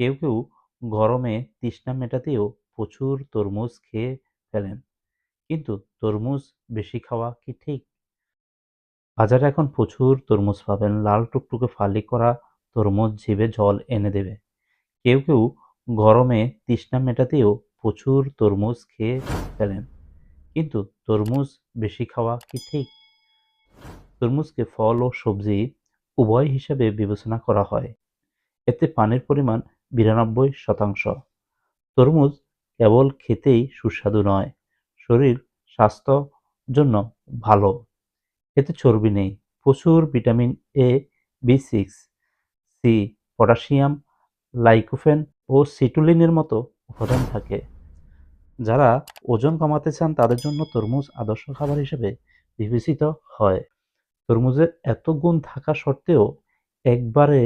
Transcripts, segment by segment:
কেউ কেউ গরমে তৃষ্ণা মেটাতেও প্রচুর তরমুজ খেয়ে ফেলেন। কিন্তু তরমুজ বেশি খাওয়া কি ঠিক? বাজারে এখন প্রচুর তরমুজ পাবেন। লাল টুকটুকে ফালি করা তরমুজ জিভে জল এনে দেবে। কেউ কেউ গরমে তৃষ্ণা মেটাতেও প্রচুর তরমুজ খেয়ে ফেলেন। কিন্তু তরমুজ বেশি খাওয়া কি ঠিক? তরমুজকে ফল ও সবজি উভয় হিসেবে বিবেচনা করা হয়। এতে পানির পরিমাণ বিরানব্বই শতাংশ। তরমুজ কেবল খেতেই সুস্বাদু নয়, শরীর স্বাস্থ্য জন্য ভালো। এতে চর্বি নেই, প্রচুর vitamin A, B six, C, potassium, lycopene ও সিটুলিনের মতো উপাদান থাকে। যারা ওজন কমাতে চান তাদের জন্য তরমুজ আদর্শ খাবার হিসেবে বিবেচিত হয়। তরমুজের এত গুণ থাকা সত্ত্বেও একবারে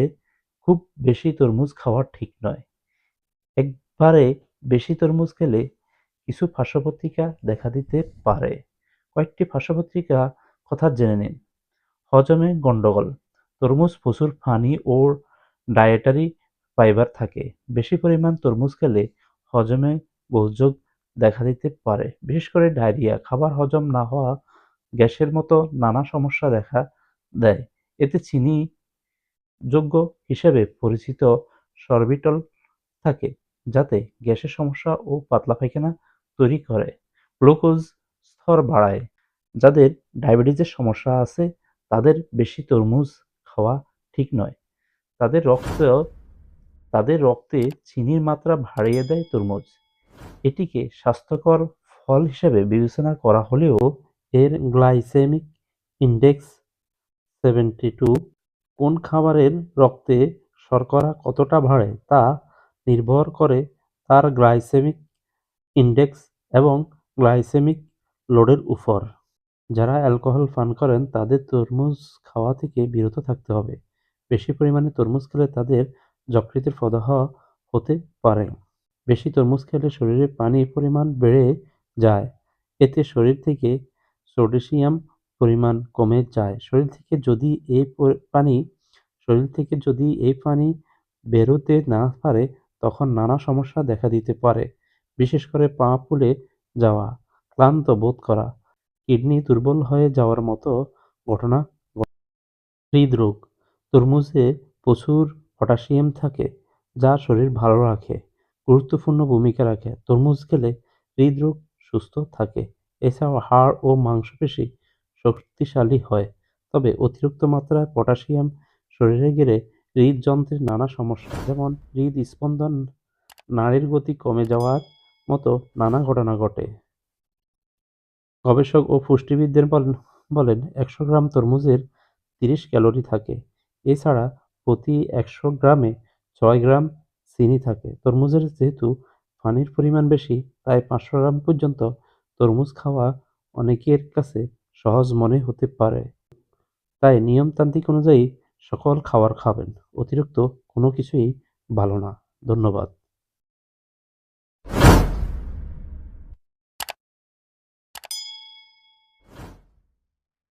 খুব বেশি তরমুজ খাওয়া ঠিক নয়। একবারে বেশি তরমুজ খেলে কিছু পার্শ্বপত্রিকা দেখা দিতে পারে। কয়েকটি পার্শ্বপত্রিকা কথা জেনে নিন। হজমে গন্ডগোল, তরমুজ প্রচুর পানি ও ডায়েটারি ফাইবার থাকে। বেশি পরিমাণ তরমুজ খেলে হজমে গোলযোগ দেখা দিতে পারে। বিশেষ করে ডায়রিয়া, খাবার হজম না হওয়া গ্যাসের মতো নানা সমস্যা দেখা দেয়। এতে চিনি যোগ্য হিসেবে পরিচিত সরবিটল থাকে, যাতে গ্যাসের সমস্যা ও পাতলা পায়খানা তৈরি করে। গ্লুকোজ স্তর বাড়ায়। যাদের ডায়াবেটিসের সমস্যা আছে, তাদের বেশি তরমুজ খাওয়া ঠিক নয়। তাদের রক্ত তাদের রক্তে চিনির মাত্রা বাড়িয়ে দেয় তরমুজ। এটিকে স্বাস্থ্যকর ফল হিসেবে বিবেচনা করা হলেও এর গ্লাইসেমিক ইন্ডেক্স সেভেন্টি টু কোন খাবারের রক্তে শর্করা কতটা বাড়ে তা নির্ভর করে তার গ্লাইসেমিক ইন্ডেক্স এবং গ্লাইসেমিক লোডের উপর। যারা অ্যালকোহল পান করেন, তাদের তরমুজ খাওয়া থেকে বিরত থাকতে হবে। বেশি পরিমাণে তরমুজ খেলে তাদের যকৃতের প্রদাহ হতে পারে। বেশি তরমুজ খেলে শরীরে পানির পরিমাণ বেড়ে যায়। এতে শরীর থেকে সোডিয়াম পরিমাণ কমে যায়। শরীর থেকে যদি এই পানি, শরীর থেকে যদি এই পানি বেরোতে না পারে, তখন নানা সমস্যা দেখা দিতে পারে। বিশেষ করে পা ফুলে যাওয়া, ক্লান্ত বোধ করা, কিডনি দুর্বল হয়ে যাওয়ার মতো ঘটনা হৃদরোগ, তরমুজে প্রচুর পটাশিয়াম থাকে, যা শরীর ভালো রাখে, গুরুত্বপূর্ণ ভূমিকা রাখে। তরমুজ খেলে হৃদরোগ সুস্থ থাকে। এছাড়াও হাড় ও মাংসপেশি শক্তিশালী হয়। তবে অতিরিক্ত মাত্রায় পটাশিয়াম শরীরে গেলে হৃদযন্ত্রের নানা সমস্যা, যেমন হৃদস্পন্দন নাড়ির গতি কমে যাওয়ার মতো নানা ঘটনা ঘটে। গবেষক ও পুষ্টিবিদদের বলেন একশো গ্রাম তরমুজের তিরিশ ক্যালোরি থাকে। এছাড়া প্রতি একশো গ্রামে ছয় গ্রাম চিনি থাকে। তরমুজের যেহেতু পানির পরিমাণ বেশি, তাই পাঁচশো গ্রাম পর্যন্ত তরমুজ খাওয়া অনেকের কাছে সহজ মনে হতে পারে। তাই নিয়মতান্ত্রিক অনুযায়ী সকল খাবার খাবেন। অতিরিক্ত কোনো কিছুই ভালো না। ধন্যবাদ।